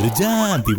ഒരു ജാതി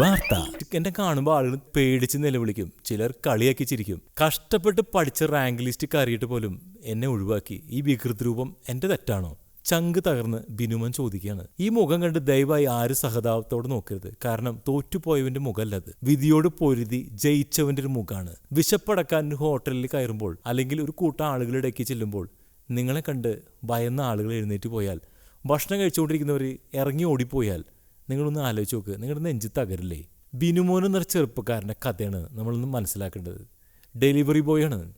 എന്നെ കാണുമ്പോൾ ആളുകൾ പേടിച്ച് നിലവിളിക്കും. ചിലർ കളിയാക്കി ചിരിക്കും. കഷ്ടപ്പെട്ട് പഠിച്ച റാങ്ക് ലിസ്റ്റ് കയറിയിട്ട് പോലും എന്നെ ഒഴിവാക്കി. ഈ വികൃത രൂപം എന്റെ തെറ്റാണോ? ചങ്ക് തകർന്ന് ബിനുമൻ ചോദിക്കുകയാണ്. ഈ മുഖം കണ്ട് ദയവായി ആര് സഹതാപത്തോടെ നോക്കരുത്. കാരണം തോറ്റുപോയവന്റെ മുഖമല്ലത് വിധിയോട് പൊരുതി ജയിച്ചവന്റെ ഒരു മുഖമാണ്. വിശപ്പടക്കാൻ ഹോട്ടലിൽ കയറുമ്പോൾ അല്ലെങ്കിൽ ഒരു കൂട്ടം ആളുകളിടയ്ക്ക് ചെല്ലുമ്പോൾ നിങ്ങളെ കണ്ട് ഭയന്ന ആളുകൾ എഴുന്നേറ്റ് പോയാൽ ഭക്ഷണം കഴിച്ചുകൊണ്ടിരിക്കുന്നവർ ഇറങ്ങി ഓടിപ്പോയാൽ നിങ്ങളൊന്ന് ആലോചിച്ച് നോക്ക്. നിങ്ങളുടെ നെഞ്ച് തകരില്ലേ? ബിനുമോൻ എന്നൊരു ചെറുപ്പക്കാരന്റെ കഥയാണ് നമ്മളൊന്ന് മനസ്സിലാക്കേണ്ടത്. ഡെലിവറി ബോയാണ്.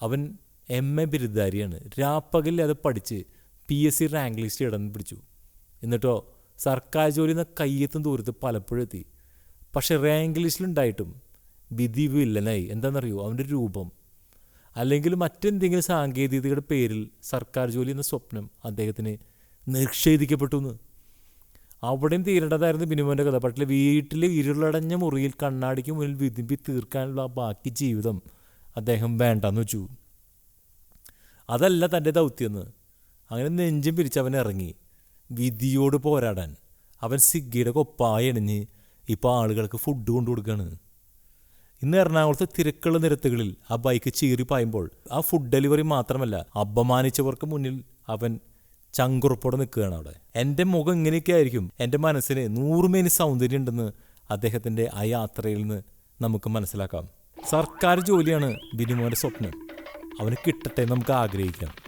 അവൻ എം എ ബിരുദധാരിയാണ്. രാപ്പകലില്ലാതെ പഠിച്ച് P S C rank list ഇടന്ന് പിടിച്ചു. എന്നിട്ടോ സർക്കാർ ജോലി എന്ന കയ്യെത്തും ദൂരത്ത് പലപ്പോഴും എത്തി. പക്ഷെ റാങ്ക് ലിസ്റ്റിലുണ്ടായിട്ടും വിധി വില്ലനായി. എന്താണെന്നറിയോ? അവന്റെ രൂപം. അല്ലെങ്കിൽ മറ്റെന്തെങ്കിലും സാങ്കേതികതയുടെ പേരിൽ സർക്കാർ ജോലി എന്ന സ്വപ്നം അദ്ദേഹത്തിന് നിഷേധിക്കപ്പെട്ടു എന്ന് അവിടെയും തീരേണ്ടതായിരുന്നു ബിനുമോന്റെ കഥ. പക്ഷേ വീട്ടിൽ ഇരുളടഞ്ഞ മുറിയിൽ കണ്ണാടിക്ക് മുന്നിൽ വിതുമ്പി തീർക്കാനുള്ള ബാക്കി ജീവിതം അദ്ദേഹം വേണ്ടെന്ന് വെച്ചു. അതല്ല തന്റെ ദൗത്യമെന്ന് അങ്ങനെ നെഞ്ചും പിരിച്ച് അവൻ ഇറങ്ങി. വിധിയോട് പോരാടാൻ. അവൻ സിഗ്ഗിയുടെ കൊപ്പായി അണിഞ്ഞ് ഇപ്പോൾ ആളുകൾക്ക് ഫുഡ് കൊണ്ടു കൊടുക്കുകയാണ് ഇന്ന് എറണാകുളത്തെ തിരക്കുള്ള നിരത്തുകളിൽ ആ ബൈക്ക് ചീറി പായുമ്പോൾ ആ ഫുഡ് ഡെലിവറി മാത്രമല്ല അപമാനിച്ചവർക്ക് മുന്നിൽ അവൻ ചങ്കുറപ്പോടെ നിൽക്കുകയാണ് അവിടെ. എന്റെ മുഖം ഇങ്ങനെയൊക്കെ ആയിരിക്കും. എന്റെ മനസ്സിന് നൂറുമേനി സൗന്ദര്യം ഉണ്ടെന്ന് അദ്ദേഹത്തിന്റെ ആ യാത്രയിൽ നിന്ന് നമുക്ക് മനസ്സിലാക്കാം. സർക്കാർ ജോലിയാണ് ബിനുമോന്റെ സ്വപ്നം. അവന് കിട്ടട്ടെ നമുക്ക് ആഗ്രഹിക്കാം.